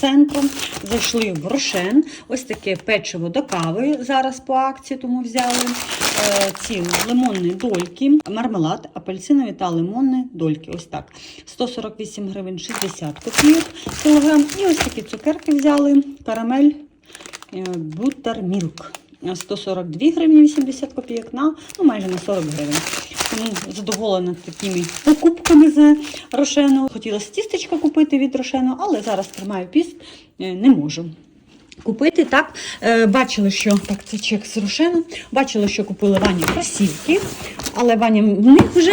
центру. Зайшли в Рошен. Ось таке печиво до кави зараз по акції, тому взяли. Е, ці лимонні дольки, мармелад, апельсинові та лимонні дольки. Ось так. 148 гривень 60 копійок кілограм. І ось такі цукерки взяли. Карамель е, Буттермілк. 142 гривні 80 копійок на ну, майже на 40 гривень. Тому задоволена такими покупками з Рошену. Хотіла тістечка купити від Рошену, але зараз тримаю піст, е, не можу. Купити так, Е, бачили, що так, це чек з Рошену. Бачили, що купили Вані кросівки, але Ваня в них вже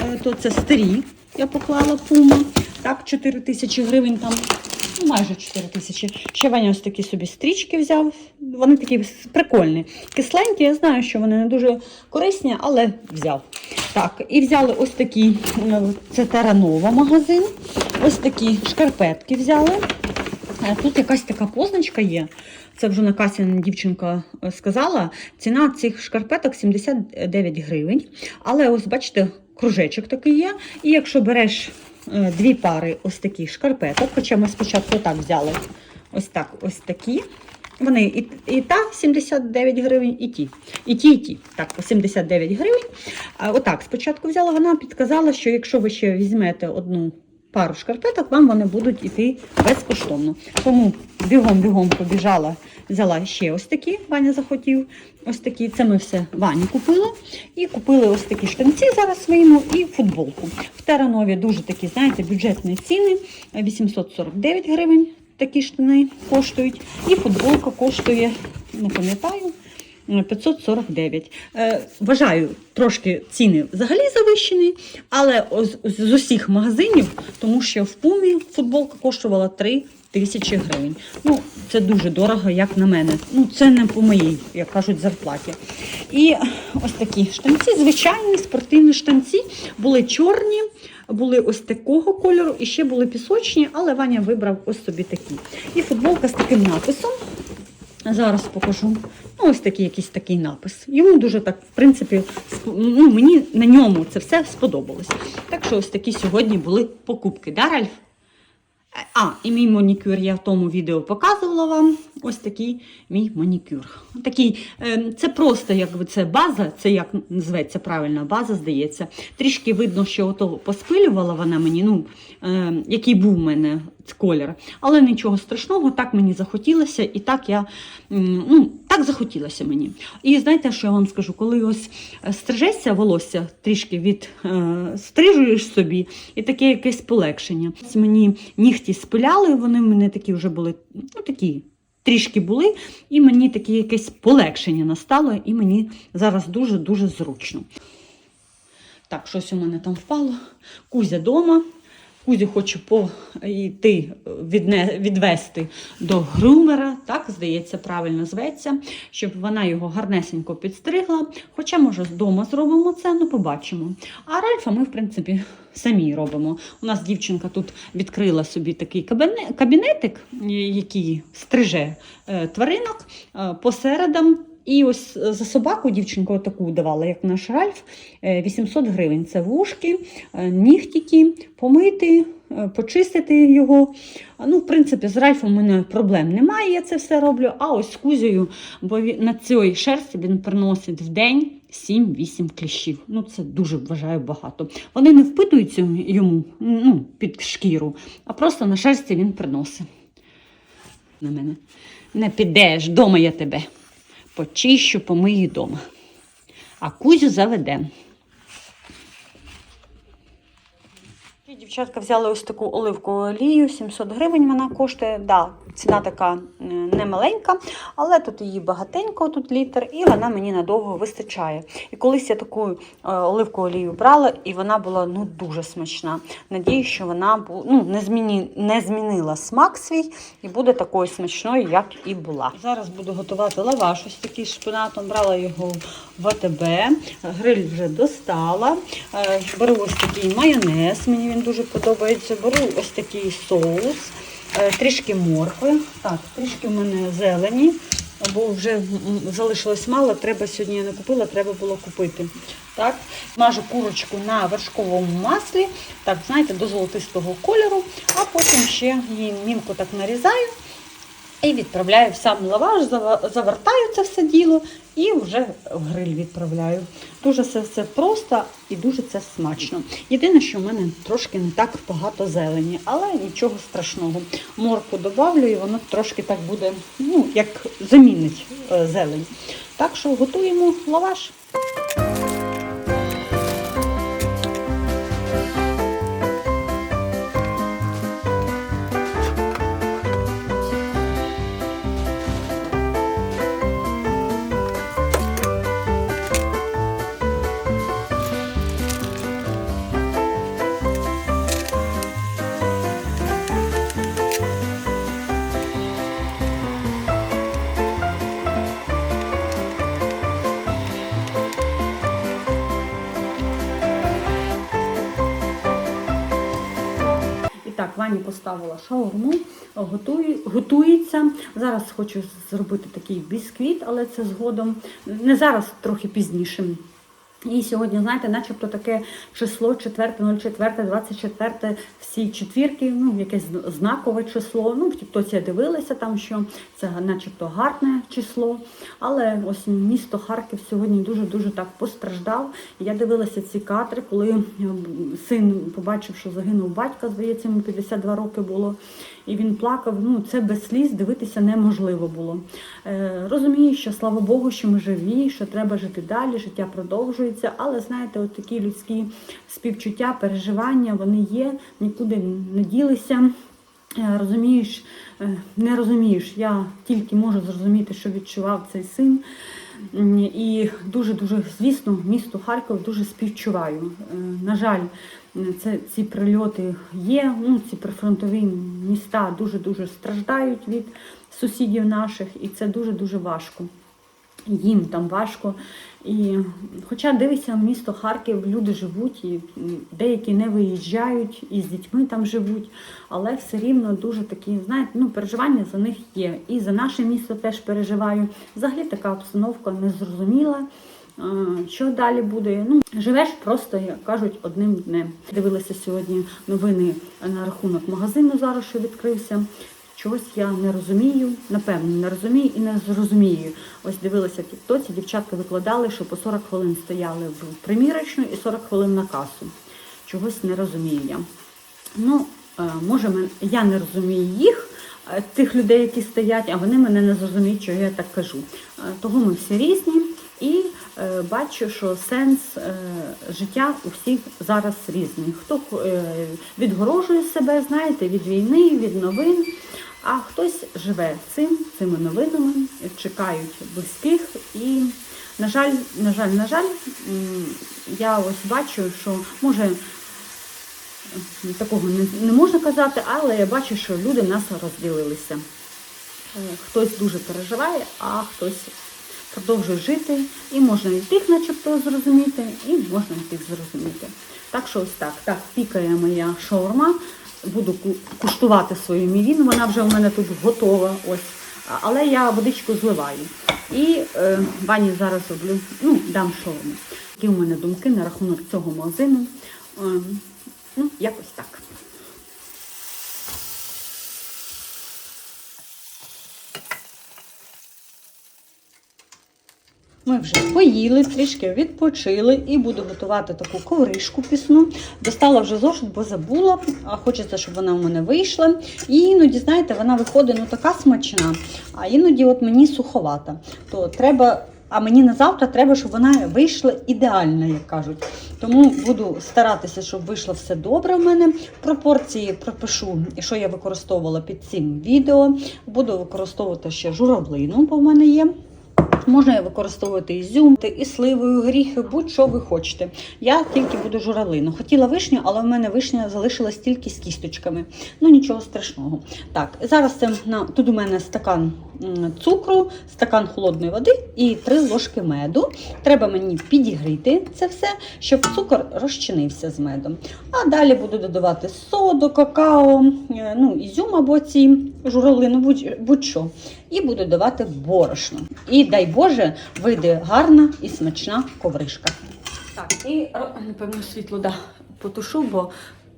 е, то це старі. Я поклала пума. Так, 4 тисячі гривень там, ну майже 4 тисячі. Ще Ваня ось такі собі стрічки взяв. Вони такі прикольні. Кисленькі, я знаю, що вони не дуже корисні, але взяв. Так, і взяли ось такі, е, це Таранова магазин. Ось такі шкарпетки взяли. Е, Тут якась така позначка є. Це вже на касі дівчинка е, сказала. Ціна цих шкарпеток 79 гривень. Але ось бачите, кружечок такий є. І якщо береш дві пари ось таких шкарпеток, хоча ми спочатку так взяли ось так, ось такі. Вони і, і та 79 гривень, і ті. І ті, і ті. Так, по 79 гривень. А, отак, спочатку взяла, вона підказала, що якщо ви ще візьмете одну пару шкарпеток, вам вони будуть іти безкоштовно. Тому бігом-бігом побіжала, взяла ще ось такі, Ваня захотів. Ось такі, це ми все Вані купили. І купили ось такі штанці зараз своєму і футболку. В Теранові дуже такі, знаєте, бюджетні ціни. 849 гривень такі штани коштують. І футболка коштує, не пам'ятаю, 549. Е, вважаю, трошки ціни взагалі завищені, але з, усіх магазинів, тому що в Пумі футболка коштувала 3 тисячі гривень. Ну, це дуже дорого, як на мене. Ну, це не по моїй, як кажуть, зарплаті. І ось такі штанці, звичайні спортивні штанці, були чорні, були ось такого кольору, і ще були пісочні, але Ваня вибрав ось собі такі. І футболка з таким написом. Зараз покажу. Ну, ось такий якийсь такий напис. Йому дуже так, в принципі, ну, мені на ньому це все сподобалось. Так що ось такі сьогодні були покупки. Да, Ральф? А, і мій манікюр я в тому відео показувала вам. Ось такий мій манікюр. Такий, е, це просто якби це база, це як називається правильно, база, здається. Трішки видно, що ото поспилювала вона мені, ну, е, який був у мене колір. Але нічого страшного, так мені захотілося, і так я ну, так захотілося мені. І знаєте, що я вам скажу, коли ось е, стрижеться волосся, трішки від е, стрижуєш собі, і таке якесь полегшення. Мені нігті спиляли, вони в мене такі вже були, ну такі. Трішки були, і мені таке якесь полегшення настало, і мені зараз дуже-дуже зручно. Так, щось у мене там впало. Кузя вдома. Кузю хочу пойти відне, відвести до грумера, так, здається, правильно зветься, щоб вона його гарнесенько підстригла. Хоча, може, вдома зробимо це, ну побачимо. А Ральфа ми, в принципі, самі робимо. У нас дівчинка тут відкрила собі такий кабінетик, е, який стриже е, тваринок е, по середам. І ось е, за собаку дівчинку таку давала, як наш Ральф, е, 800 гривень. Це вушки, е, нігтики, помити, е, почистити його. Ну, в принципі, з Ральфом у мене проблем немає, я це все роблю. А ось з Кузею, бо на цій шерсті він приносить в день 7-8 кліщів. Ну, це дуже вважаю багато. Вони не впитуються йому ну, під шкіру, а просто на шерсті він приносить. На мене. Не підеш, дома я тебе почищу, помию дома. А Кузю заведемо. Дівчатка взяла ось таку оливкову олію, 700 гривень вона коштує. Да, ціна така е, не маленька, але тут її багатенько, тут літр, і вона мені надовго вистачає. І колись я таку е, оливкову олію брала, і вона була ну, дуже смачна. Надію, що вона ну, не, зміні, не змінила смак свій і буде такою смачною, як і була. Зараз буду готувати лаваш ось такий шпинатом. Брала його в АТБ, гриль вже достала. Е, Беру ось такий майонез, мені він дуже подобається. Беру ось такий соус, трішки моркви. Так, трішки в мене зелені, бо вже залишилось мало. Треба сьогодні я не купила, треба було купити. Так, мажу курочку на вершковому маслі, так, знаєте, до золотистого кольору, а потім ще її мілко так нарізаю І відправляю сам лаваш, завертаю це все діло і вже в гриль відправляю. Дуже це все просто і дуже це смачно. Єдине, що в мене трошки не так багато зелені, але нічого страшного. Морку додавлю і воно трошки так буде, ну, як замінить е, зелень. Так що готуємо лаваш. І так, Вані поставила шаурму, готую, готується. Зараз хочу зробити такий бісквіт, але це згодом. Не зараз, трохи пізніше. І сьогодні, знаєте, начебто таке число 4.04, 24, всі четвірки, ну, якесь знакове число. Ну, в Тіктоці я дивилася там, що це начебто гарне число. Але ось місто Харків сьогодні дуже-дуже так постраждав. Я дивилася ці кадри, коли син побачив, що загинув батька, здається, йому 52 роки було. І він плакав. Ну, це без сліз дивитися неможливо було. Е, розумію, що слава Богу, що ми живі, що треба жити далі, життя продовжується. Але знаєте, от такі людські співчуття, переживання, вони є, нікуди не ділися. Е, Розумієш, е, не розумієш. Я тільки можу зрозуміти, що відчував цей син. І дуже дуже звісно, місту Харків дуже співчуваю. Е, На жаль, це ці прильоти є. Ну ці прифронтові міста дуже дуже страждають від сусідів наших, і це дуже дуже важко. Їм там важко. І хоча дивися, місто Харків, люди живуть, і деякі не виїжджають, і з дітьми там живуть, але все рівно дуже такі, знаєте, ну, переживання за них є. І за наше місто теж переживаю. Взагалі така обстановка незрозуміла. Е, Що далі буде? Ну, живеш просто, як кажуть, одним днем. Дивилася сьогодні новини на рахунок магазину зараз, що відкрився. Чогось я не розумію, напевно, не розумію і не зрозумію. Ось дивилася в Тіктоці, дівчатка викладали, що по 40 хвилин стояли в примірочну і 40 хвилин на касу. Чогось не розумію я. Ну, е, може, я не розумію їх, е, тих людей, які стоять, а вони мене не зрозуміють, що я так кажу. Е, Того ми всі різні. І бачу, що сенс життя у всіх зараз різний. Хто відгорожує себе, знаєте, від війни, від новин, а хтось живе цим, цими новинами, чекають близьких. І, на жаль, на жаль, на жаль, я ось бачу, що може такого не, можна казати, але я бачу, що люди нас розділилися. Е, Хтось дуже переживає, а хтось продовжує жити. І можна і тих начебто зрозуміти, і можна і тих зрозуміти. Так що ось так. Так, пікає моя шаурма. Буду куштувати свою мівіну, вона вже у мене тут готова. Ось. Але я водичку зливаю. І е, Вані зараз роблю, ну, дам шаурму. Які у мене думки на рахунок цього магазину. Е, ну, якось так. Ми вже поїли, трішки відпочили і буду готувати таку ковришку пісну. Достала вже зошит, бо забула, а хочеться, щоб вона у мене вийшла. І іноді, знаєте, вона виходить ну така смачна, а іноді от мені суховата. То треба, а мені на завтра треба, щоб вона вийшла ідеальна, як кажуть. Тому буду старатися, щоб вийшло все добре в мене. Пропорції пропишу, що я використовувала під цим відео. Буду використовувати ще журавлину, бо в мене є. Можна використовувати ізюм, і сливою, горіхи, будь-що ви хочете. Я тільки буду журавлину. Хотіла вишню, але в мене вишня залишилась тільки з кісточками. Ну нічого страшного. Так, зараз це на тут у мене стакан цукру, стакан холодної води і три ложки меду. Треба мені підігріти це все, щоб цукор розчинився з медом. А далі буду додавати соду, какао, е, ну, ізюм або ці журавлину, будь- будь-що. І буду давати борошно. І дай Боже, вийде гарна і смачна ковришка. Так, і напевно світло да, потушу, бо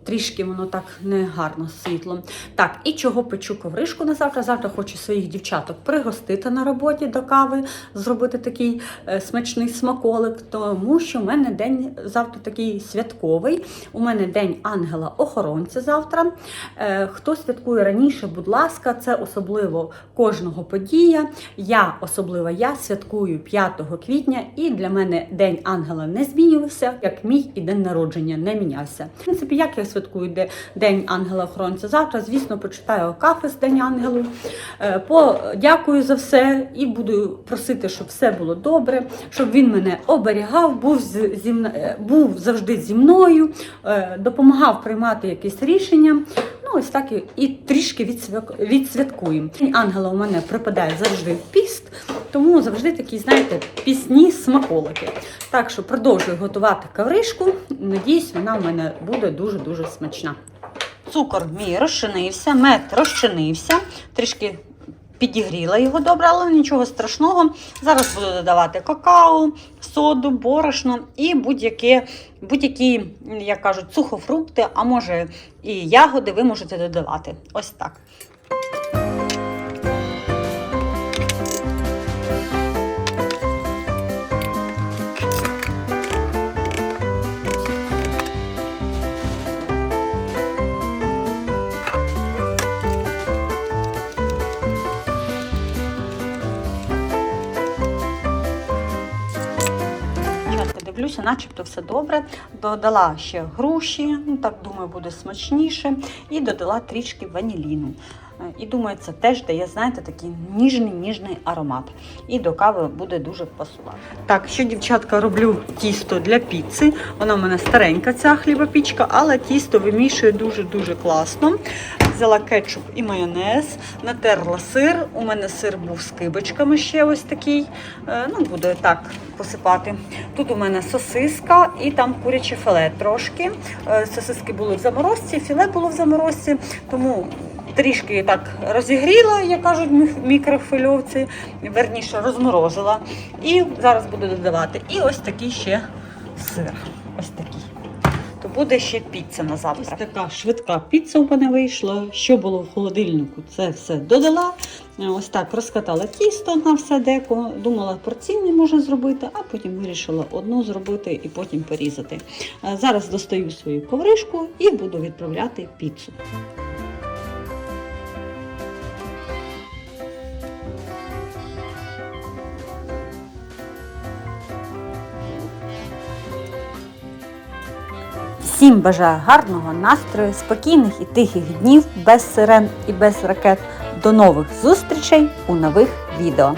Трішки воно так не гарно світлом. Так, і чого печу ковришку на завтра? Завтра хочу своїх дівчаток пригостити на роботі до кави, зробити такий е, смачний смаколик, тому що в мене день завтра такий святковий. У мене день ангела-охоронця завтра. Е, хто святкує раніше, будь ласка, це особливо кожного подія. Я особливо я святкую 5 квітня, і для мене день ангела не змінювався, як мій і день народження не мінявся. В принципі, як я святкую де- День ангела-охоронця завтра, звісно, почитаю кафес День ангелу. Е, Подякую за все і буду просити, щоб все було добре, щоб він мене оберігав, був зі е, був завжди зі мною, е, допомагав приймати якісь рішення. Ну, ось так і, і трішки відсвяткуємо. Ангела у мене припадає завжди в піст, тому завжди такі, знаєте, пісні смаколики. Так що продовжую готувати кавришку. Надіюсь, вона у мене буде дуже-дуже смачна. Цукор мій розчинився, мед розчинився, трішки підігріла його добре, але нічого страшного. Зараз буду додавати какао, соду, борошно і будь-які, будь-які, як кажуть, сухофрукти, а може і ягоди ви можете додавати. Ось так. Дивлюся, начебто все добре. Додала ще груші, ну так думаю, буде смачніше. І додала трішки ваніліну. Е, І думаю, це теж дає, знаєте, такий ніжний ніжний аромат. І до кави буде дуже пасувати. Так, що дівчатка роблю тісто для піци. Вона в мене старенька, ця хлібопічка, але тісто вимішує дуже-дуже класно. Взяла кетчуп і майонез, натерла сир. У мене сир був з кибочками ще ось такий. Е, Ну, буду так посипати. Тут у мене сосиска і там куряче філе трошки. Е, Сосиски були в заморозці, філе було в заморозці, тому трішки так розігріла, як кажуть в мікрохвильовці, верніше розморозила. І зараз буду додавати. І ось такий ще сир. Ось такий. Буде ще піца на завтра. Ось така швидка піца у мене вийшла. Що було в холодильнику, це все додала. Е, Ось так розкатала тісто на все деко. Думала, порційний можна зробити, а потім вирішила одну зробити і потім порізати. Е, Зараз достаю свою ковришку і буду відправляти піцу. Всім бажаю гарного настрою, спокійних і тихих днів без сирен і без ракет. До нових зустрічей у нових відео.